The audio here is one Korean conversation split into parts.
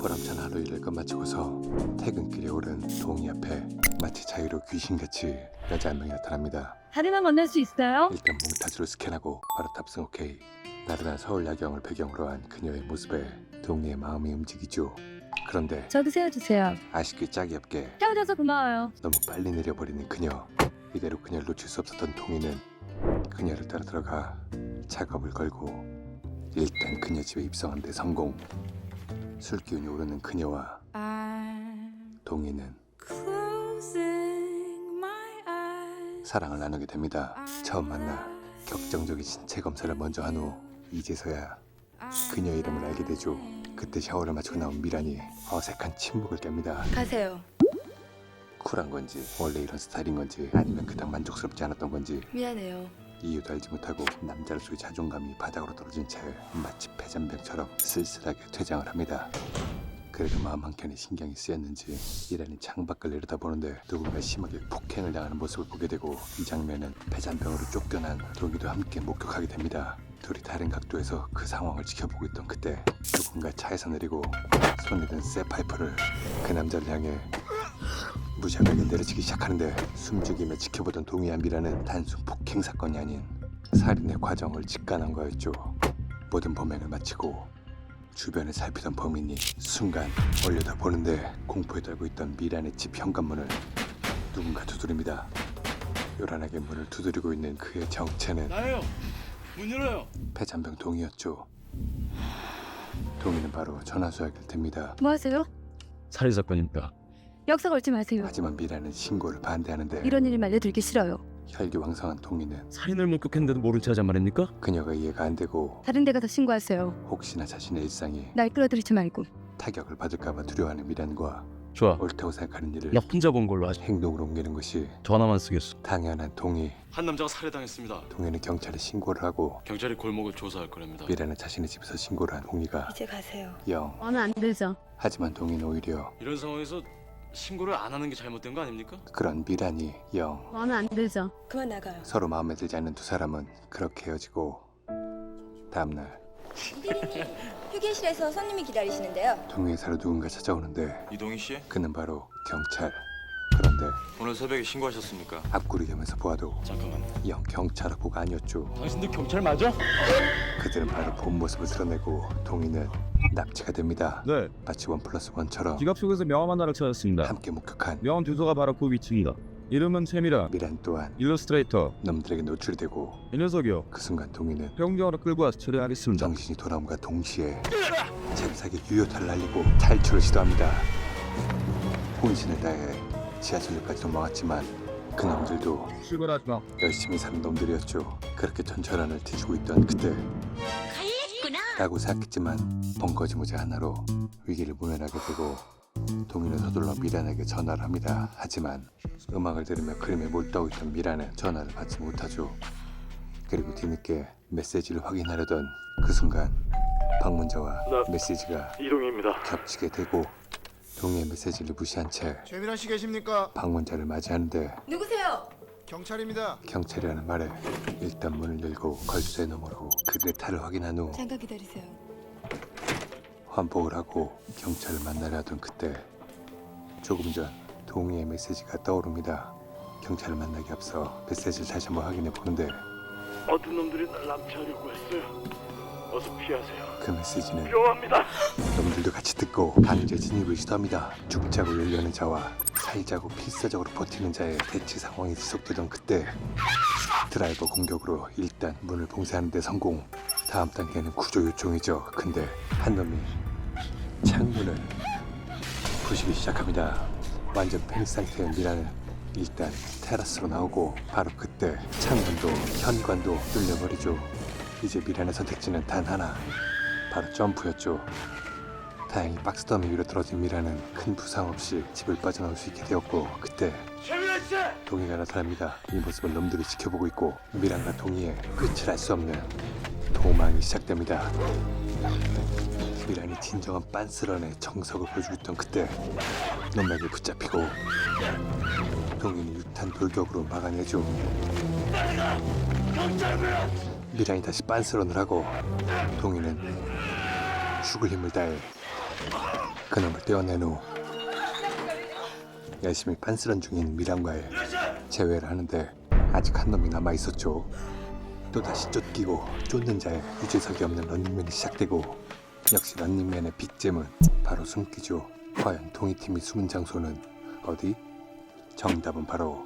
보람찬 하루 일을 끝마치고서 퇴근길에 오른 동이 앞에 마치 자유로 귀신같이 여자 한 명이 나타납니다. 다리만 건널 수 있어요? 일단 몽타주로 스캔하고 바로 탑승 오케이. 나른한 서울 야경을 배경으로 한 그녀의 모습에 동이의 마음이 움직이죠. 그런데 저기 세워주세요. 아쉽게 짝이 없게 태워줘서 고마워요. 너무 빨리 내려버리는 그녀. 이대로 그녀를 놓칠 수 없었던 동이는 그녀를 따라 들어가 작업을 걸고 일단 그녀 집에 입성한 데 성공. 술 기운이 오르는 그녀와 eyes. 사랑을 나누게 됩니다. 처음 만나 격정적인 신체 검사를 먼저 한 후 이제서야 그녀 이름을 알게 되죠. 그때 샤워를 마치고 나온 미란이 어색한 침묵을 깹니다. 가세요. 쿨한 건지 원래 이런 스타일인 건지 아니면 그닥 만족스럽지 않았던 건지 미안해요. 이유도 알지 못하고 남자로서의 자존감이 바닥으로 떨어진 채 마치 폐잔병처럼 쓸쓸하게 퇴장을 합니다. 그래도 마음 한켠에 신경이 쓰였는지 이란이 창밖을 내려다보는데 누군가 심하게 폭행을 당하는 모습을 보게 되고 이 장면은 폐잔병으로 쫓겨난 동이도 함께 목격하게 됩니다. 둘이 다른 각도에서 그 상황을 지켜보고 있던 그때 누군가 차에서 내리고 손에 든 쇠파이프를 그 남자를 향해 무자비하게 내려치기 시작하는데 숨죽이며 지켜보던 동의안비라는 단순 폭행 사건이 아닌 살인의 과정을 직관한 거였죠. 모든 범행을 마치고 주변을 살피던 범인이 순간 올려다 보는데 공포에 떨고 있던 미란의 집 현관문을 누군가 두드립니다. 요란하게 문을 두드리고 있는 그의 정체는 나예요. 문 열어요. 폐잔병 동이었죠. 동이는 바로 전화수화기를 듭니다. 뭐 하세요? 살인 사건입니다. 역사 걸지 마세요. 하지만 미란은 신고를 반대하는데 이런 일이 말려들기 싫어요. 혈기왕성한 동이는 살인을 목격했는데도 모른 체 하잔 말입니까? 그녀가 이해가 안 되고 다른 데 가서 신고하세요. 혹시나 자신의 일상이 날 끌어들이지 말고. 타격을 받을까봐 두려워하는 미란과 좋아. 옳다고 생각하는 일을 나 혼자 본 걸로 하지. 행동으로 옮기는 것이 전화만 쓰겠어. 당연한 동의. 한 남자가 살해당했습니다. 동의는 경찰에 신고를 하고 경찰이 골목을 조사할 거랍니다. 미란은 자신의 집에서 신고를 한 동의가 이제 가세요. 영. 마음에 안 들죠? 하지만 동의는 오히려 이런 상황에서 신고를 안 하는 게 잘못된 거 아닙니까? 그런 미란이 영. 마음에 안 들죠? 그만 나가요. 서로 마음에 들지 않는 두 사람은 그렇게 헤어지고 다음날 피디님 휴게실에서 손님이 기다리시는데요. 동의의 사로 누군가 찾아오는데 이동희 씨, 그는 바로 경찰. 그런데 오늘 새벽에 신고하셨습니까? 앞구리 겸해서 보아도 잠깐만. 영 경찰 학부가 아니었죠. 당신들 경찰 맞아? 그들은 바로 본 모습을 드러내고 동의는 납치가 됩니다. 네, 마치 원 플러스 원처럼 지갑 속에서 명함 하나를 찾았습니다. 함께 목격한 명함 주소가 바로 그 위치입니다. 이름은 최미라, 미란 또한 일러스트레이터. 놈들에게 노출되고 이 녀석이요. 그 순간 동의는 병정으로 끌고 와서 처리하겠습니다. 정신이 돌아옴과 동시에 잽싸게 유효타를 날리고 탈출을 시도합니다. 혼신을 다해 지하철역까지 도망왔지만 그 놈들도 출발하지 마. 열심히 사는 놈들이었죠. 그렇게 전철안을 뒤지고 있던 그때 라고 생각했지만 번거지무지 하나로 위기를 모면하게 되고 동이는 서둘러 미란에게 전화를 합니다. 하지만 음악을 들으며 그림에 몰두하고 있던 미란은 전화를 받지 못하죠. 그리고 뒤늦게 메시지를 확인하려던 그 순간 방문자와 메시지가 이동입니다. 겹치게 되고 동의의 메시지를 무시한 채 최민아 씨 계십니까? 방문자를 맞이하는데 누구세요? 경찰입니다. 경찰이라는 말에 일단 문을 열고 걸쇠 너머로 그들의 탈을 확인한 후 잠깐 기다리세요. 환복을 하고 경찰을 만나려 하던 그때 조금 전 동의의 메시지가 떠오릅니다. 경찰을 만나기 앞서 메시지를 다시 한번 확인해 보는데 어떤 놈들이 날 납치하려고 했어요. 어서 피하세요. 그 메시지는 위험합니다. 놈들도 같이 듣고 강제 진입을 시도합니다. 죽자고 열려는 자와 살자고 필사적으로 버티는 자의 대치 상황이 지속되던 그때 드라이버 공격으로 일단 문을 봉쇄하는 데 성공. 다음 단계는 구조 요청이죠. 근데 한 놈이 창문을 부시기 시작합니다. 완전 패닉 상태의 미라는 일단 테라스로 나오고 바로 그때 창문도 현관도 뚫려버리죠. 이제 미란의 선택지는 단 하나. 바로 점프였죠. 다행히 박스 더미 위로 떨어진 미라는 큰 부상 없이 집을 빠져나올 수 있게 되었고 그때! 동이가 나타납니다. 이 모습을 놈들이 지켜보고 있고 미란과 동이의 끝을 알 수 없는 도망이 시작됩니다. 미란이 진정한 빤스런의 정석을 보여주고 있던 그때 놈에게 붙잡히고 동이는 유탄 돌격으로 막아내죠. 미란이 다시 빤스런을 하고 동이는 죽을 힘을 다해 그놈을 떼어낸 후 열심히 판스런 중인 미란과의 재회를 하는데 아직 한 놈이 남아 있었죠. 또 다시 쫓기고 쫓는 자의 유재석이 없는 런닝맨이 시작되고 역시 런닝맨의 빅잼은 바로 숨기죠. 과연 동이 팀이 숨은 장소는 어디? 정답은 바로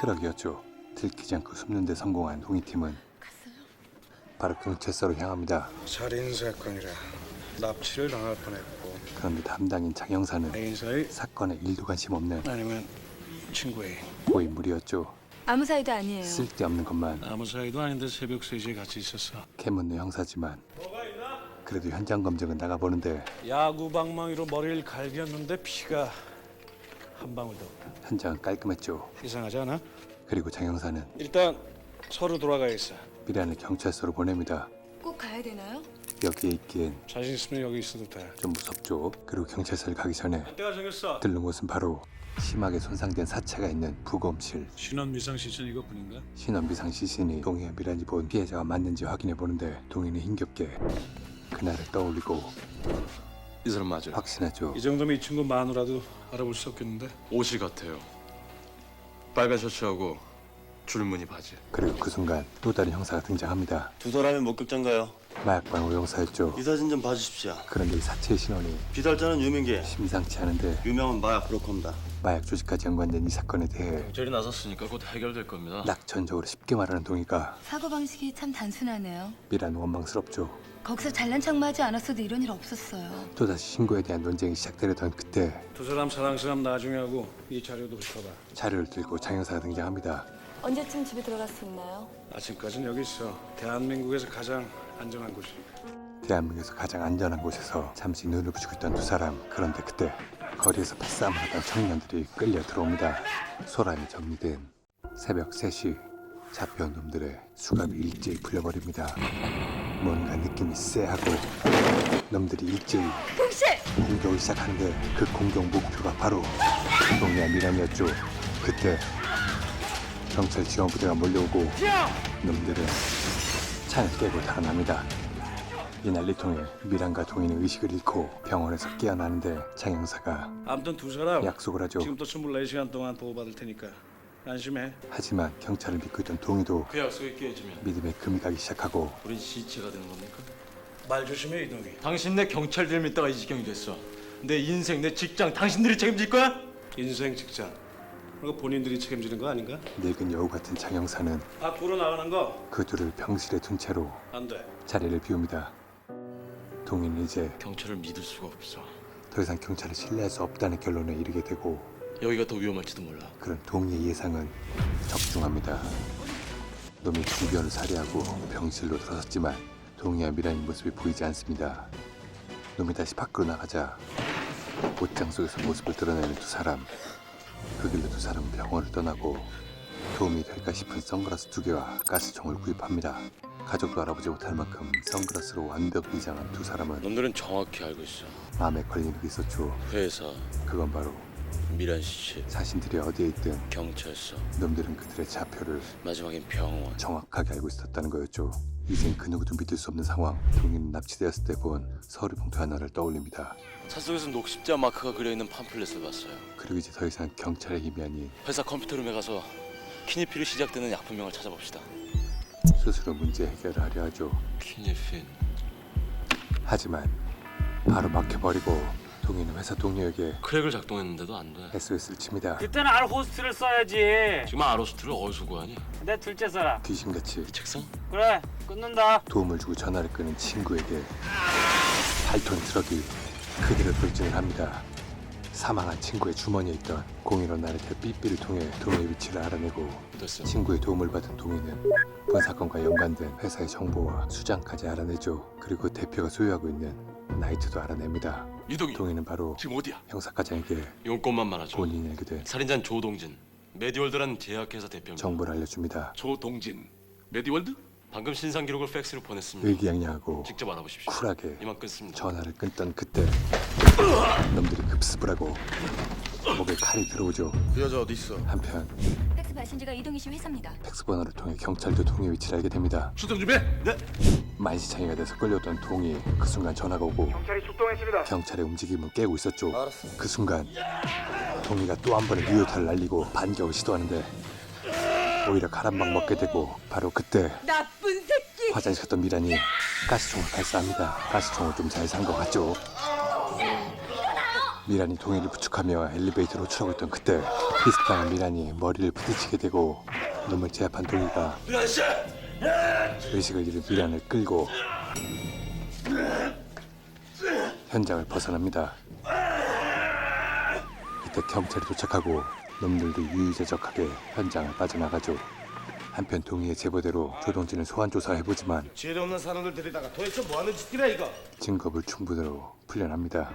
트럭이었죠. 들키지 않고 숨는데 성공한 동이 팀은 바로 경찰서로 향합니다. 살인 사건이라 납치를 당할 뻔했고 그런데 담당인 장 형사는 사건에 일도 관심 없는 아니면 친구의 고인물이었죠. 아무 사이도 아니에요. 쓸데없는 것만 아무 사이도 아닌데 새벽 3시에 같이 있었어 캐묻는 형사지만 그래도 현장 검증은 나가보는데 야구 방망이로 머리를 갈겼는데 피가 한 방울도 없다 현장은 깔끔했죠. 이상하지 않아? 그리고 장 형사는 일단 서로 돌아가 있어 미란을 경찰서로 보냅니다. 꼭 가야 되나요? 여기에 있기엔 자신 있으면 여기 있어도 돼 좀 무섭죠. 그리고 경찰서를 가기 전에 때가 생겼어 들른 곳은 바로 심하게 손상된 사체가 있는 부검실. 신원 미상 시즌 이것뿐인가? 신원비상 시신이 동희와 미란이 본 피해자가 맞는지 확인해 보는데 동희는 힘겹게 그날을 떠올리고 이 사람 맞아요. 확신하죠. 이 정도면 이 친구 마누라도 알아볼 수 없겠는데 옷이 같아요. 빨간 셔츠하고 줄무늬 바지. 그리고 그 순간 또 다른 형사가 등장합니다. 두 사람이 목격자인가요? 마약방호 형사였죠. 이 사진 좀 봐주십시오. 그런데 이 사체의 신원이 비달자는 유민기, 심상치 않은데 유명한 마약 브로커입니다. 마약 조직까지 연관된 이 사건에 대해 경찰이 나섰으니까 곧 해결될 겁니다. 낙천적으로 쉽게 말하는 동의가 사고 방식이 참 단순하네요. 미란 원망스럽죠. 거기서 잘난 척마지 않았어도 이런 일 없었어요. 또다시 신고에 대한 논쟁이 시작되려던 그때 두 사람 사랑싸움 나중에 하고 이 자료도 훑어봐 자료를 들고 장 형사가 등장합니다. 언제쯤 집에 들어갈 수 있나요? 아침까지는 여기 있어 대한민국에서 가장 안전한 곳이니까 대한민국에서 가장 안전한 곳에서 잠시 눈을 부시고 있던 두 사람. 그런데 그때 거리에서 패싸움을 하던 청년들이 끌려 들어옵니다. 소란이 정리된 새벽 3시 잡혀온 놈들의 수갑이 일제히 풀려버립니다. 뭔가 느낌이 쎄하고 놈들이 일제히 공격을 시작하는데 그 공격 목표가 바로 동네 미란이었죠. 그때 경찰 지원 부대가 몰려오고 놈들은 차를 깨고 달아납니다. 이 난리통에 미란과 동희는 의식을 잃고 병원에서 깨어나는데 장 형사가 아무튼 두 사람 약속을 하죠. 지금부터 24시간 동안 보호받을 테니까 안심해 하지만 경찰을 믿고 있던 동희도 그 약속이 깨지면 믿음에 금이 가기 시작하고 우린 시체가 되는 겁니까? 말 조심해 이동이 당신 내 경찰들 믿다가 이 지경이 됐어. 내 인생, 내 직장 당신들이 책임질 거야? 인생 직장 그거 본인들이 책임지는 거 아닌가? 늙은 여우 같은 장 형사는 밖으로 나가는 거 그 둘을 병실에 둔 채로 안 돼 자리를 비웁니다. 동희는 이제 경찰을 믿을 수가 없어. 더 이상 경찰을 신뢰할 수 없다는 결론에 이르게 되고 여기가 더 위험할지도 몰라. 그런 동희의 예상은 적중합니다. 놈이 주변을 살해하고 병실로 들어섰지만 동희와 미란의 모습이 보이지 않습니다. 놈이 다시 밖으로 나가자 옷장 속에서 모습을 드러내는 두 사람. 그 길로 두 사람은 병원을 떠나고 도움이 될까 싶은 선글라스 두 개와 가스총을 구입합니다. 가족도 알아보지 못할 만큼 선글라스로 완벽 위장한 두 사람은 놈들은 정확히 알고 있어. 마음에 걸리는 게 있었죠. 회사, 그건 바로 미란 시체, 자신들이 어디에 있든 경찰서, 놈들은 그들의 좌표를 마지막엔 병원. 정확하게 알고 있었다는 거였죠. 이젠 그 누구도 믿을 수 없는 상황. 동희는 납치되었을 때 본 서류 봉투 하나를 떠올립니다. 차 속에서 녹십자 마크가 그려 있는 팜플렛을 봤어요. 그리고 이제 더 이상 경찰의 힘이 아닌 회사 컴퓨터룸에 가서 키니피로 시작되는 약품명을 찾아봅시다. 스스로 문제 해결을 하려 하죠. 키니핀. 하지만 바로 막혀버리고 동희는 회사 동료에게 크랙을 작동했는데도 안 돼. SOS를 칩니다. 그때는 알 호스트를 써야지. 지금 아로스트를 어디서 구하니? 내 둘째 써라. 귀신같이 이 책상? 그래, 끊는다. 도움을 주고 전화를 끄는 친구에게 8톤 트럭이 그대로 돌진을 합니다. 사망한 친구의 주머니에 있던 015 나르테 삐삐를 통해 동희의 위치를 알아내고 됐어. 친구의 도움을 받은 동희는 본 사건과 연관된 회사의 정보와 수장까지 알아내죠. 그리고 대표가 소유하고 있는 나이트도 알아냅니다. 이동이. 동희는 바로 지금 어디야? 형사과장에게 용건만 말하죠. 본인이 알게 된 살인자는 조동진. 메디월드라는 제약회사 대표입니다. 정보를 알려줍니다. 조동진. 메디월드? 방금 신상 기록을 팩스로 보냈습니다. 의기양양하고 직접 알아보십시오. 쿨하게 이만 끊습니다. 전화를 끊던 그때 놈들이 급습을 하고 목에 칼이 들어오죠. 그 여자 어디 있어? 한편 팩스 발신지가 이동희 씨 회사입니다. 팩스 번호를 통해 경찰도 동의 위치를 알게 됩니다. 출동 준비. 네. 만시창이가 돼서 끌려오던 동이 그 순간 전화가 오고 경찰이 출동했습니다. 경찰의 움직임을 깨고 있었죠. 그 순간 동이가 또 한 번의 유효타를 날리고 반격을 시도하는데 오히려 가란막 먹게 되고 바로 그때 나쁜 새끼! 화장실 갔던 미란이 가스총을 발사합니다. 가스총을 좀 잘 산 것 같죠? 미란이 동이를 부축하며 엘리베이터로 추락고 있던 그때 비스당한 미란이 머리를 부딪히게 되고 놈을 제압한 동이가 의식을 잃은 미란을 끌고 현장을 벗어납니다. 이때 경찰이 도착하고 놈들도 유유자적하게 현장을 빠져나가죠. 한편 동의의 제보대로 조동진을 소환 조사해보지만 죄 없는 사람들 데리다가 도대체 뭐하는 짓이야 이거? 증거물 충분으로 풀려납니다.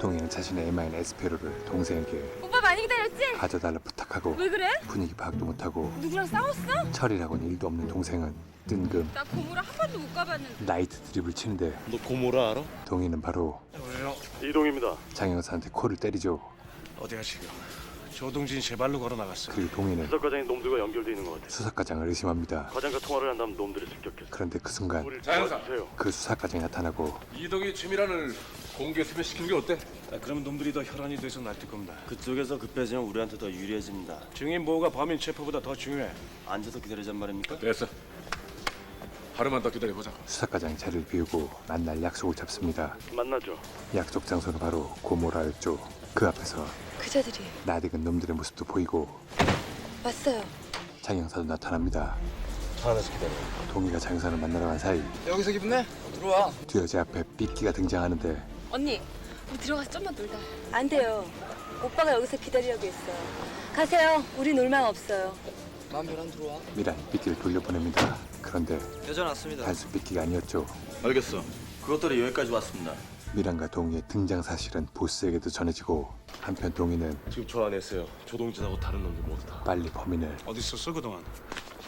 동희는 자신의 애마인 에스페로를 동생에게 오빠 많이 기다렸지? 가져달라 부탁하고 왜 그래? 분위기 파악도 못하고 누구랑 싸웠어? 철이라고는 일도 없는 동생은 뜬금 나 고무를 한 번도 못 가봤는데. 나이트 드립을 치는데 너 고모라 알아? 동희는 바로 왜요? 이동입니다. 장영사한테 코를 때리죠. 어디가 지금? 조동진 제 발로 걸어 나갔어. 그리고 동희는 수사과장이 놈들과 연결돼 있는 것 같아요. 수사과장을 의심합니다. 과장과 통화를 한 다음 놈들이 습격했어요. 그런데 그 순간 우리를 자영사. 도와주세요. 그 수사과장이 나타나고 이동희 최미란을 공개 수배시키는 게 어때? 아, 그러면 놈들이 더 혈안이 돼서 날뛸 겁니다. 그쪽에서 급해지면 우리한테 더 유리해집니다. 증인 보호가 범인 체포보다 더 중요해. 앉아서 기다리잔 말입니까? 됐어. 하루만 더 기다려보자. 수사과장이 자리를 비우고 만날 약속을 잡습니다. 만나죠. 약속 장소는 바로 고모라였죠. 그 앞에서 그자들이 낯익은 놈들의 모습도 보이고 왔어요. 장영사도 나타납니다. 차 안에서 기다려. 동희가 장영사를 만나러 간 사이 여기서 기분 내? 들어와. 듀여제 앞에 삐끼가 등장하는데 언니, 우리 들어가서 좀만 놀다. 안 돼요. 오빠가 여기서 기다리라고 했어요. 가세요. 우리 놀만 없어요. 미란이 삐끼를 돌려보냅니다. 그런데 여전 왔습니다. 단순 삐끼가 아니었죠. 알겠어. 그것들이 여기까지 왔습니다. 미란과 동희의 등장 사실은 보스에게도 전해지고 한편 동희는 지금 저 안에 있어요. 조동진하고 다른 놈들 모두 다. 빨리 범인을 어디 있었어 그동안?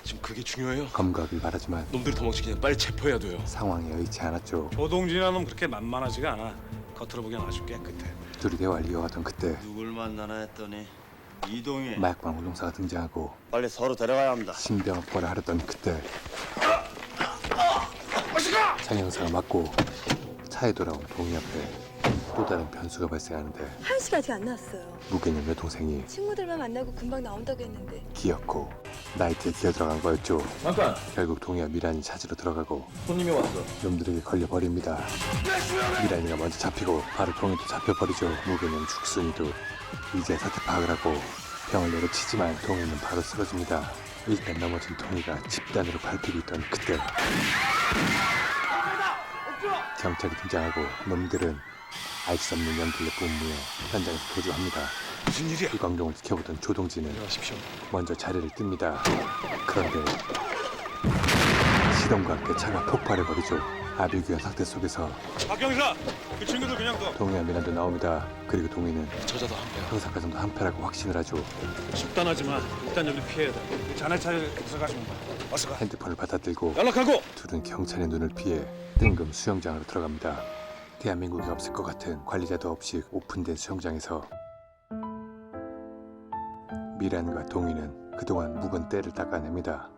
지금 그게 중요해요. 검거하길 바라지만 놈들이 도망치기 전에 빨리 체포해야 돼요. 상황에 의치 않았죠. 조동진이라는 놈 그렇게 만만하지가 않아. 겉으로 보기엔 아주 깨끗해. 둘이 대화를 이어가던 그때 누굴 만나나 했더니 이동희. 마약방 운동사가 등장하고 빨리 서로 데려가야 합니다. 신병업권을 하려던 그때 장영사가 맞고 차에 돌아온 동희 앞에 또 다른 변수가 발생하는데 씨가 아직 안 나왔어요. 무개념 여동생이 친구들만 만나고 금방 나온다고 했는데. 기었고 나이트에 기어 들어간 거였죠. 잠깐. 결국 동희와 미란이 찾으러 들어가고 손님이 왔어. 놈들에게 걸려버립니다. 미란이가 먼저 잡히고 바로 동희도 잡혀버리죠. 무개념 죽순이도 이제 사태 파악을 하고 병을 내려치지만 동희는 바로 쓰러집니다. 일단 넘어진 동희가 집단으로 밟히고 있던 그때 경찰이 등장하고 놈들은 알 수 없는 연기를 뿜으며 현장에서 도주합니다. 무슨 일이야? 이 광경을 지켜보던 조동진은 안녕하십시오. 먼저 자리를 뜹니다. 그런데 시동과 함께 차가 폭발해 버리죠. 아비규환 상태 속에서 박 경사, 그 친구들 그냥 둬. 동희와 미란도 나옵니다. 그리고 동희는 저자도 한 배. 형사과 정도 한패라고 확신을 하죠. 집단하지만 일단 여기 피해야 돼. 자네 차례 들어가시면 돼. 어서 가. 핸드폰을 받아들고 연락하고. 둘은 경찰의 눈을 피해 뜬금 수영장으로 들어갑니다. 대한민국에 없을 것 같은 관리자도 없이 오픈된 수영장에서 미란과 동희는 그동안 묵은 때를 닦아냅니다.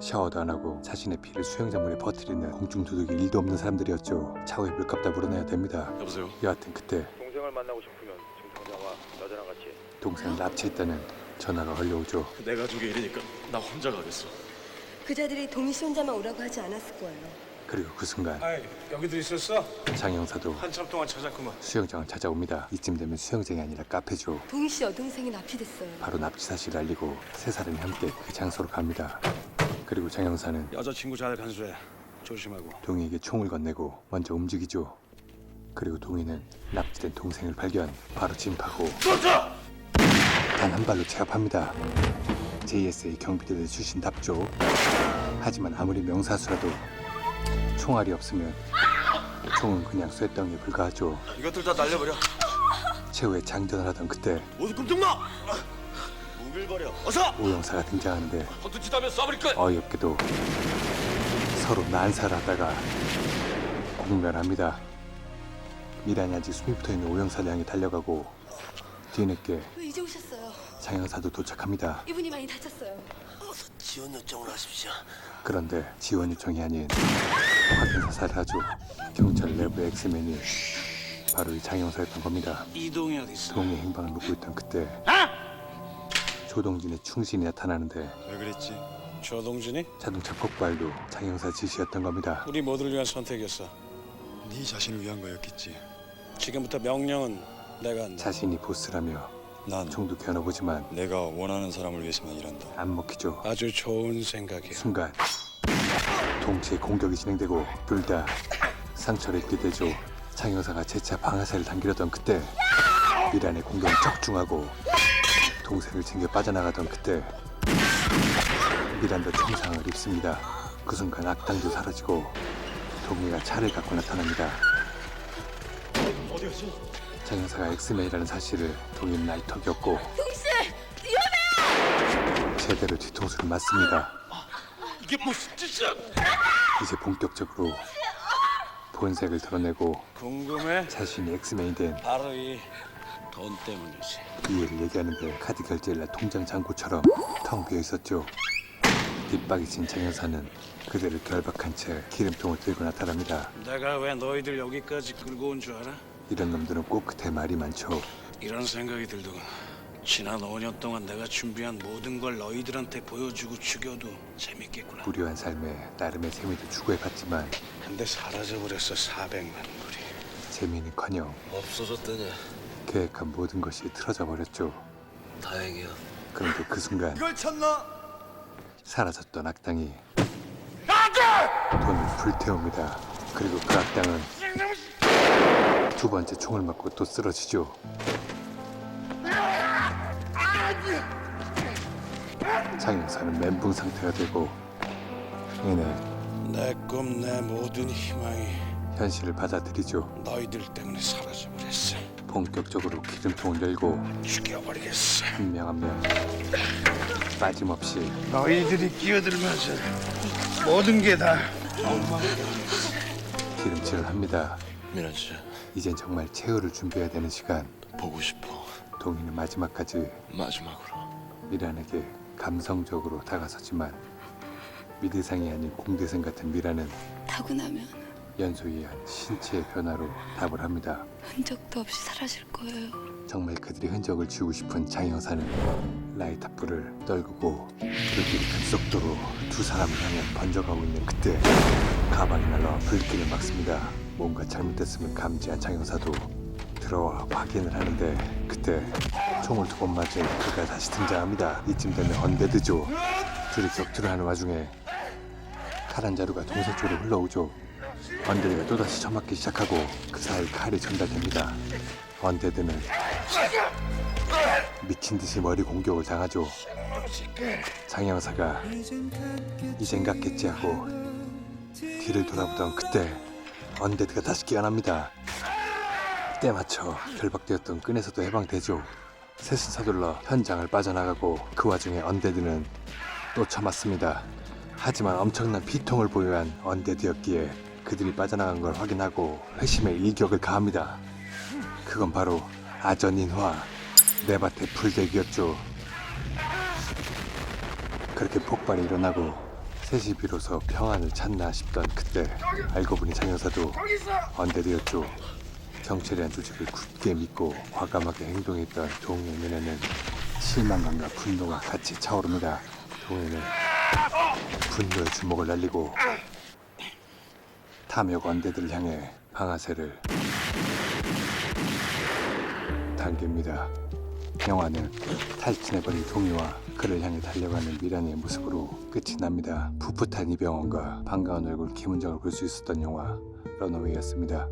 샤워도 안 하고 자신의 피를 수영장물에 퍼뜨리는 공중 도둑이 일도 없는 사람들이었죠. 차후에 물값 다 물어내야 됩니다. 여보세요. 여하튼 그때 동생을 만나고 싶으면 지금 당장 와. 여자랑 같이. 동생을 납치했다는 전화가 걸려오죠. 내 가족의 일이니까 나 혼자 가겠어. 그자들이 동희 씨 혼자만 오라고 하지 않았을 거예요. 그리고 그 순간 아이, 여기도 있었어? 장영사도 한참 동안 찾았구만. 수영장을 찾아옵니다. 이쯤 되면 수영장이 아니라 카페죠. 동희 씨 여동생이 납치됐어요. 바로 납치 사실을 알리고 세 사람이 함께 그 장소로 갑니다. 그리고 장영사는 여자친구 잘 간수해. 조심하고. 동희에게 총을 건네고 먼저 움직이죠. 그리고 동희는 납치된 동생을 발견, 바로 진입하고 단 한 발로 제압합니다. JSA 경비대대 출신답죠. 하지만 아무리 명사수라도 총알이 없으면 총은 그냥 쇳덩이에 불과하죠. 이것들 다 날려버려. 최후의 장전을 하던 그때 모두 꿈좀 마. 무길 버려. 어서. 오영사가 등장하는데 헌터치다면 쏴버릴 거야. 어이없게도 서로 난사를 하다가 공멸합니다. 미란이 아직 숨이 붙어있는 오영사를 향해 달려가고 뒤늦게 왜 이제 오셨어요? 장영사도 도착합니다. 이분이 많이 다쳤어요. 지원 요청을 하십시오. 그런데 지원 요청이 아닌 확인 사살을 하죠. 경찰 내부의 엑스맨이 바로 이 장영사였던 겁니다. 이동이 어디 있어? 동의 행방을 묻고 있던 그때 조동진의 충신이 나타나는데 왜 그랬지? 조동진이? 자동차 폭발도 장영사 지시였던 겁니다. 우리 모두를 위한 선택이었어. 네 자신을 위한 거였겠지. 지금부터 명령은 내가 한다. 자신이 보스라며 난 총도 겨눠보지만 내가 원하는 사람을 위해서만 일한다. 안 먹히죠. 아주 좋은 생각이야. 순간 동시에 공격이 진행되고 둘 다 상처를 입게 되죠. 장영사가 재차 방아쇠를 당기려던 그때 미란의 공격이 적중하고 동생을 챙겨 빠져나가던 그때 미란도 총상을 입습니다. 그 순간 악당도 사라지고 동희가 차를 갖고 나타납니다. 장영사가 엑스맨이라는 사실을 동희는 알 턱이 없고 제대로 뒤통수를 맞습니다. 이게 무슨 짓이야? 이제 본격적으로 본색을 드러내고 궁금해? 자신이 엑스맨이 된 바로 이 돈 때문이지. 이해를 얘기하는데 카드 결제를 날 통장 잔고처럼 텅 비어 있었죠. 뒷박이 친 장영사는 그대를 결박한 채 기름통을 들고 나타납니다. 내가 왜 너희들 여기까지 끌고 온 줄 알아? 이런 놈들은 꼭 끝에 말이 많죠. 이런 생각이 들더군. 지난 5년 동안 내가 준비한 모든 걸 너희들한테 보여주고 죽여도 재밌겠구나. 무료한 삶에 나름의 재미도 추구해봤지만 근데 사라져버렸어 400만 불이. 재미는커녕 없어졌다냐? 계획한 모든 것이 틀어져 버렸죠. 다행이야. 그런데 그 순간 이걸 찾나? 사라졌던 악당이 돈을 불태웁니다. 그리고 그 악당은 두 번째 총을 맞고 또 쓰러지죠. 장영사는 멘붕 상태가 되고 이내 내 꿈, 내 모든 희망이 현실을 받아들이죠. 너희들 때문에 사라져버렸어. 본격적으로 기름통을 열고 죽여버리겠어. 한 명 한 명 빠짐없이 너희들이 끼어들면서 모든 게다 기름칠을 합니다. 미란 씨, 이젠 정말 최후를 준비해야 되는 시간. 보고 싶어. 동희는 마지막까지 마지막으로. 미란에게 감성적으로 다가섰지만 미대상이 아닌 공대생 같은 미란은 타고 나면 연소이한 신체의 변화로 답을 합니다. 흔적도 없이 사라질 거예요. 정말 그들의 흔적을 지우고 싶은 장영사는 라이터 불을 떨구고 불길이 급속도로 두 사람을 향해 번져가고 있는 그때 가방이 날라와 불길을 막습니다. 뭔가 잘못됐음을 감지한 장영사도 들어와 확인을 하는데 그때 총을 두 번 맞은 그가 다시 등장합니다. 이쯤 되면 언데드죠. 둘이 격투를 하는 와중에 칼 한 자루가 동생 쪽으로 흘러오죠. 언데드가 또다시 처맞기 시작하고 그 사이 칼이 전달됩니다. 언데드는 미친 듯이 머리 공격을 당하죠. 장영사가 이젠 갔겠지 하고 뒤를 돌아보던 그때 언데드가 다시 깨어납니다. 때 맞춰 결박되었던 끈에서도 해방되죠. 셋은 서둘러 현장을 빠져나가고 그 와중에 언데드는 또 참았습니다. 하지만 엄청난 피통을 보유한 언데드였기에 그들이 빠져나간 걸 확인하고 회심의 일격을 가합니다. 그건 바로 아전인화 네바테 풀대기였죠. 그렇게 폭발이 일어나고 셋이 비로소 평안을 찾나 싶던 그때 알고 보니 장영사도 언데드였죠. 경찰이란 조직을 굳게 믿고 과감하게 행동했던 동해의 눈에는 실망감과 분노가 같이 차오릅니다. 동해는 분노의 주먹을 날리고 탐욕 언데드를 향해 방아쇠를 당깁니다. 영화는 탈진해버린 동이와 그를 향해 달려가는 미란의 모습으로 끝이 납니다. 풋풋한 이병헌과 반가운 얼굴 김은정을 볼 수 있었던 영화 런어웨이였습니다.